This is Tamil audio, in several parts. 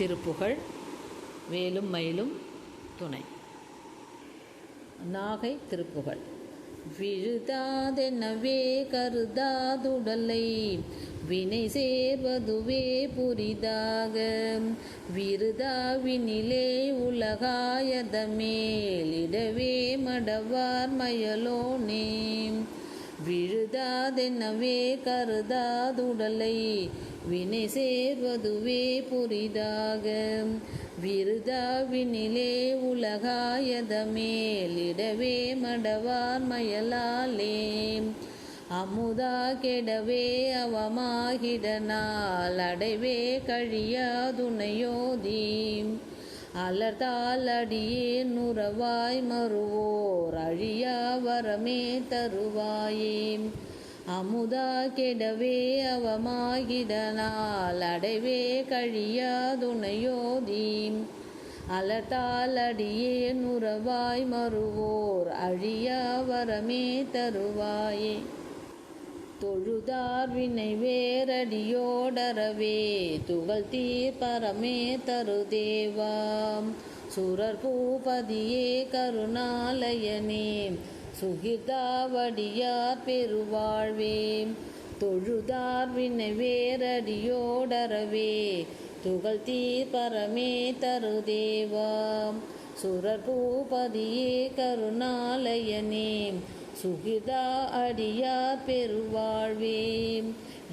திருப்புகழ் வேலும் மயிலும் துணை. நாகை திருப்புகழ். விழுதாதெனவே கருதாதுடலை வினை சேர்வதுவே புரிதாக. விருதாவினிலே உலகாயதமேலிடவே மடவார் மயலோனே. விழுதாதெனவே கருதாதுடலை வினை சேர்வதுவே புரிதாக. விருதாவினிலே உலகாயதமேலிடவே மடவார் மயலாலே. அமுதா கெடவே அவமாகிடனால் அடைவே கழியாதுணையோதி அலர்தால் அடியே நுறவாய் மறுவோர் அழியா வரமே தருவாயே. அமுதா கெடவே அவமாகிடனால் அடைவே கழியாதுணையோதி அலட்டால் அடியே நுறவாய் மறுவோர் அழியா வரமே தருவாயே. தொழுதார் வினை வேரடியோடரவே துகள் தீர் பரமே தருதேவாம். சுரர் பூபதியே கருணாலயனே சுகிதாவடியார் பெருவாழ்வே. தொழுதார் வினை வேரடியோடரவே துகள் தீர் பரமே தருதேவாம் சுரர் பூபதியே கருணாலயனே. சுகிதா அடியார் பெருவாழ்வே.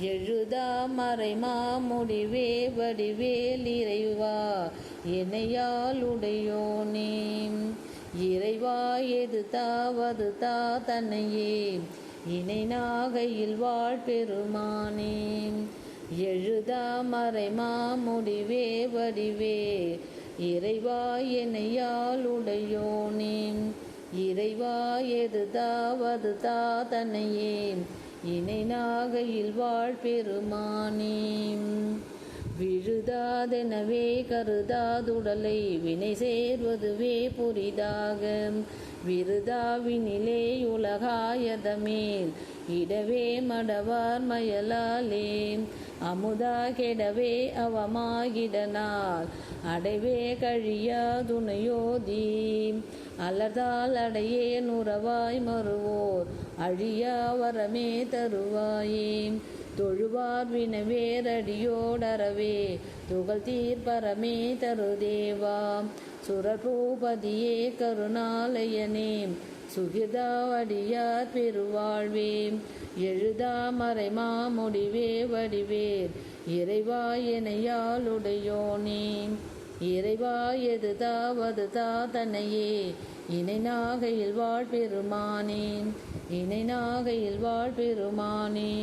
எழுதா மறைமா முடிவே வடிவேல் இறைவா. என்னையாளுடையோனே இறைவா எது தாவது தா தன்னையே இணை நாகையில் வாழ்பெருமானே எழுதா மறைமா முடிவே வடிவே. இறைவா என்னையால் என்னையாளுடையோனே இறைவா எது தாவது தா தன்னையே இணை நாகையில் வாழ்பெருமானே விழுதாதெனவே கருதாதுடலை வினை சேர்வதுவே புரிதாக. விருதாவினிலே உலகாயதமேல் இடவே மடவார் மயலாலே. அமுதா கெடவே அவமாகிடனால் அடைவே கழியாதுணையோதி அலர்தால் அடையே நுறவாய் மறுவோர் அழியா வரமே தருவாயே. தொழுவார் வின வினவேரடியோடரவே துகள் தீர்ப்பரமே தருதேவாம் சுரபூபதியே கருணாலயனே சுகிதாவடியார் பெருவாழ்வே. எழுதா மறைமா முடிவே வடிவேர் இறைவா எனையாளுடையோனே இறைவா எதுதாவது தா தன்னையே இணை நாகையில் வாழ் பெருமானே. இணை நாகையில் வாழ் பெருமானே.